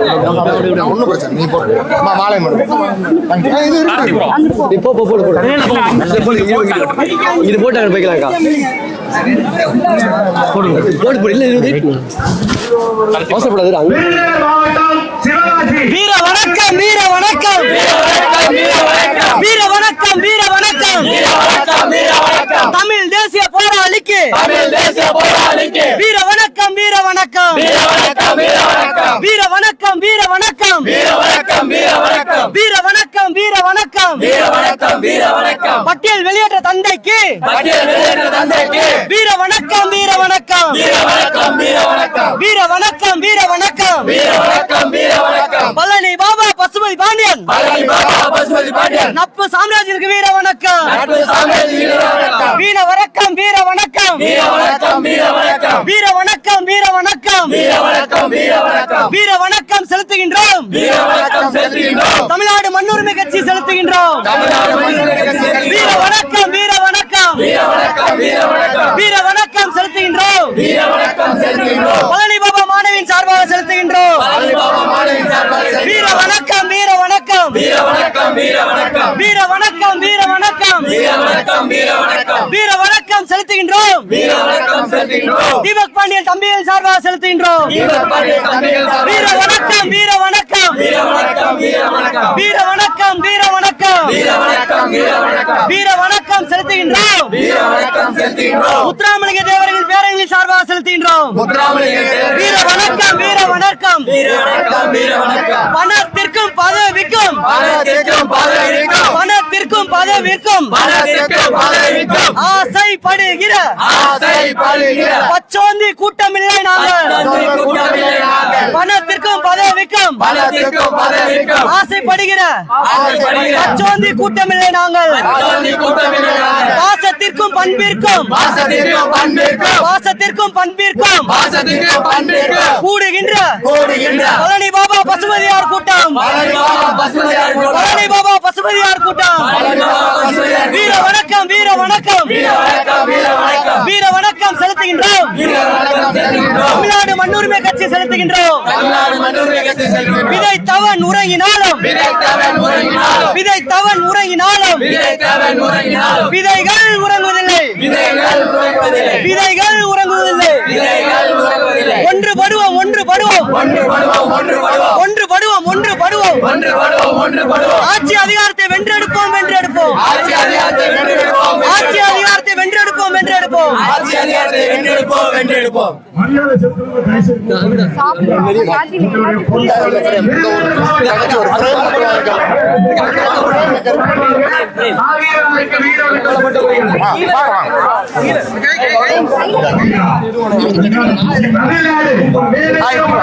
ஒன்றும் பிரச்சனை நீ மாலை இது போ போடு போடு இது போட்டு அங்க போய்க்கலாம்க்கா போடு போடு போடு அவசரப்படாது வீர வணக்கம் வீர வணக்கம். வீர வணக்கம் வீர வணக்கம் தமிழ் தேசிய போராளிக்கு வீர வணக்கம் வீர வணக்கம். வீர வணக்கம் வீர வணக்கம். வீர வணக்கம் வீர வணக்கம் பட்டியல் வெளியேற்ற தந்தைக்கு. வீர வணக்கம் வீர வணக்கம் வீர வணக்கம் வீர வணக்கம் பழனி பாபா பசுமை பாண்டியன். நப்பு சாம்ராஜ்யருக்கு வீர வணக்கம் வீர வணக்கம் வீர வணக்கம் வீர வணக்கம் வீர வணக்கம். வீர வணக்கம் செலுத்துகின்றோம். தமிழ்நாடு மண்ணுரிமை கட்சி செலுத்துகின்றோம். வீர வணக்கம் வீர வணக்கம். வீர வணக்கம். செலுத்துகின்றோம். பழனி பாபா மாணவியின் சார்பாக செலுத்துகின்றோம். வீர வணக்கம் வீர வணக்கம். வீர வணக்கம் வீர வணக்கம். வீர வணக்கம் செலுத்துகின்றோம். தீபக் பாண்டியன் தம்பியின் சார்பாக செலுத்துகின்றோம். வீர வணக்கம் வீர வணக்கம். வீர வணக்கம் வீர வணக்கம். வீர வணக்கம் செலுத்துகின்றோம். முத்துராமலிங்க தேவர்கள் பேரங்களின் சார்பாக செலுத்துகின்றோம். வீர வணக்கம் வீர வணக்கம். பணத்திற்கும் பதவிக்கும். பணத்திற்கும் பதவிக்கும். ஆசைப்படுகிற. பச்சோந்தி கூட்டமில்லை நாங்கள். பணத்திற்கும் பதவிக்கும். ஆசைப்படுகிற. பச்சோந்தி கூட்டமில்லை நாங்கள். பாசத்திற்கும் பண்பிற்கும். பாசத்திற்கும் பண்பிற்கும். கூடுகின்ற. பழனி பாபா பசுபதியார் கூட்டம். பழனி பாபா பசுபதியார் கூட்டம். வீர வணக்கம் வீர வணக்கம் வீர வணக்கம் செலுத்துகின்றோம். தமிழ்நாடு மண்ணுரிமை கட்சி செலுத்துகின்றோம். விதை தவன் உறங்கினாலும் விதை தவன் உறங்கினாலும் விதைகள் உறங்குவதில்லை. விதைகள் உறங்குவதில்லை. படுவோம் ஒன்று படுவோம் ஒன்று படுவோம். ஆட்சி அதிகாரத்தை வென்றெடுப்போம் வென்றெடுப்போம். ஆட்சி அதிகாரத்தை வென்றெடுப்போம் வென்றெடுப்போம். தமிழ்நாடு ஆ, இருக்கு.